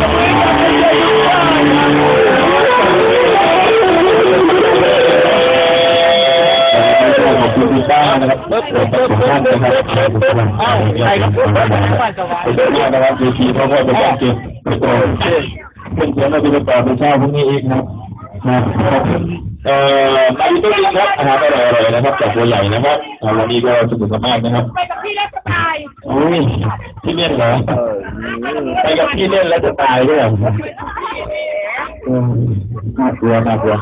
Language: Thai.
นะครับขอบคุณท่านนะครับขอบคุณท่านเอ้าใครก็พูดว่าเป็นบ้านสวายขอบคุณมากนะครับดีทีเขาก็เป็นการเก็บเป็นตัวเป็นเสียงเราจะต่อเป็นเช้าพรุ่งนี้อีกนะครับนะครับ เอ่อมาดูต้นครับอาหารอร่อยๆนะครับจากตัวใหญ่นะครับอ่าวันนี้ก็สนุกมากนะครับไปกับพี่แล้วจะตายโอ้ยที่เล่นเหรอไปกับที่เล่นแล้วจะตายด้วยเหรออืมน่ากลัวน่ากลัว